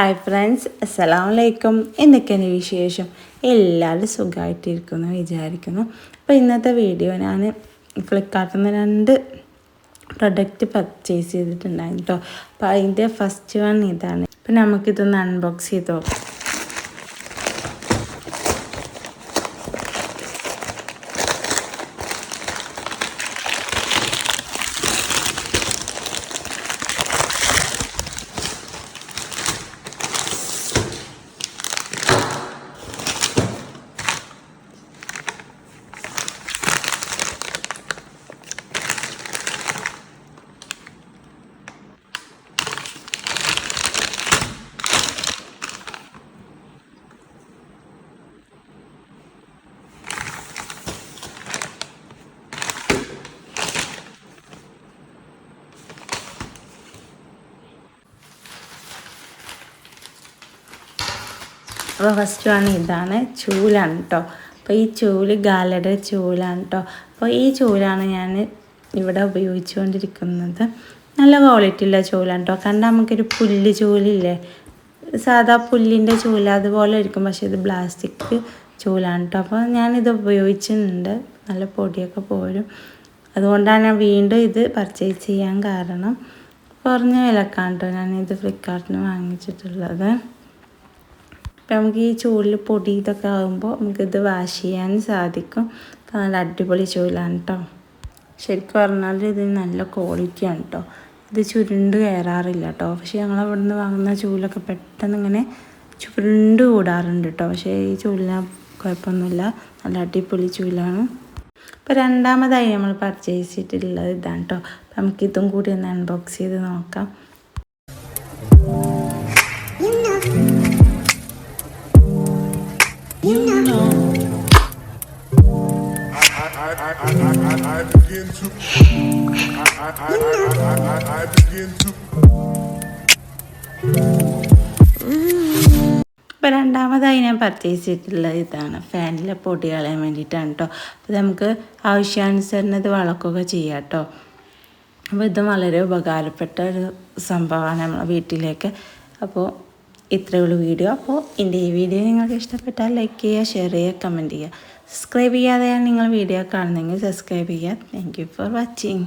Hi friends അസ്സലാം വലൈക്കും എന്തൊക്കെയാണ് വിശേഷം? എല്ലാവരും സുഖമായിട്ടിരിക്കുന്നു വിചാരിക്കുന്നു. അപ്പോൾ ഇന്നത്തെ വീഡിയോ ഞാൻ ഫ്ലിപ്കാർട്ടിൽ നിന്ന് രണ്ട് പ്രൊഡക്റ്റ് പർച്ചേസ് ചെയ്തിട്ടുണ്ടായിരുന്നു കേട്ടോ അപ്പോൾ അതിന്റെ ഫസ്റ്റ് വൺ ഇതാണ്. അപ്പോൾ നമുക്കിതൊന്ന് അൺബോക്സ് ചെയ്ത് അപ്പോൾ ഫസ്റ്റ് വൺ ഇതാണ് ചൂലാണ് കേട്ടോ അപ്പോൾ ഈ ചൂൽ ഗാലയുടെ ചൂലാണ് കേട്ടോ അപ്പോൾ ഈ ചൂലാണ് ഞാൻ ഇവിടെ ഉപയോഗിച്ചുകൊണ്ടിരിക്കുന്നത്. നല്ല ക്വാളിറ്റി ഉള്ള ചൂലാണ് കേട്ടോ കണ്ടാൽ നമുക്കൊരു പുല്ല് ചൂലില്ലേ? സാധാ പുല്ലിന്റെ ചൂല അതുപോലെ ഇരിക്കും പക്ഷേ ഇത് പ്ലാസ്റ്റിക് ചൂലാണ് കേട്ടോ അപ്പോൾ ഞാനിത് ഉപയോഗിച്ചിട്ടുണ്ട്. നല്ല പൊടിയൊക്കെ പോരും. അതുകൊണ്ടാണ് ഞാൻ വീണ്ടും ഇത് പർച്ചേസ് ചെയ്യാൻ കാരണം കുറഞ്ഞ വിലക്കാണ് കേട്ടോ ഞാനിത് ഫ്ലിപ്കാർട്ടിന് വാങ്ങിച്ചിട്ടുള്ളത്. അപ്പം നമുക്ക് ഈ ചൂളിൽ പൊടി ഇതൊക്കെ ആകുമ്പോൾ നമുക്കിത് വാഷ് ചെയ്യാൻ സാധിക്കും. അപ്പം നല്ല അടിപൊളി ചൂലാണ് കേട്ടോ ശരിക്കും പറഞ്ഞാൽ ഇത് നല്ല ക്വാളിറ്റിയാണ് കേട്ടോ ഇത് ചുരുണ്ട് കയറാറില്ല കേട്ടോ പക്ഷേ ഞങ്ങൾ അവിടെ നിന്ന് വാങ്ങുന്ന ചൂലൊക്കെ പെട്ടെന്ന് ഇങ്ങനെ ചുരുണ്ട് കൂടാറുണ്ട് കേട്ടോ പക്ഷേ ഈ ചൂലിന് കുഴപ്പമൊന്നുമില്ല. നല്ല അടിപൊളി ചൂലാണ് ഇപ്പോൾ രണ്ടാമതായി നമ്മൾ പർച്ചേസ് ചെയ്തിട്ടുള്ളത് ഇതാണ് കേട്ടോ നമുക്കിതും കൂടി ഒന്ന് അൺബോക്സ് ചെയ്ത് നോക്കാം. I, രണ്ടാമതായി ഞാൻ പർച്ചേസ് ചെയ്തിട്ടുള്ളത് ഇതാണ് ഫാനിലെ പൊടി കളയാൻ വേണ്ടിയിട്ടാണ് കേട്ടോ അപ്പോൾ നമുക്ക് ആവശ്യാനുസരണം ഇത് വളക്കുകയൊക്കെ ചെയ്യാം കേട്ടോ അപ്പോൾ ഇത് വളരെ ഉപകാരപ്പെട്ട ഒരു സംഭവമാണ് നമ്മളെ വീട്ടിലേക്ക്. അപ്പോൾ ഇത്രയേ ഉള്ളൂ വീഡിയോ. അപ്പോൾ എന്റെ ഈ വീഡിയോ നിങ്ങൾക്ക് ഇഷ്ടപ്പെട്ടാൽ ലൈക്ക് ചെയ്യുക ഷെയർ ചെയ്യുക കമന്റ് ചെയ്യുക. സബ്സ്ക്രൈബ് ചെയ്യാതെയാണ് നിങ്ങൾ വീഡിയോ കാണുന്നെങ്കിൽ സബ്സ്ക്രൈബ് ചെയ്യുക. Thank you for watching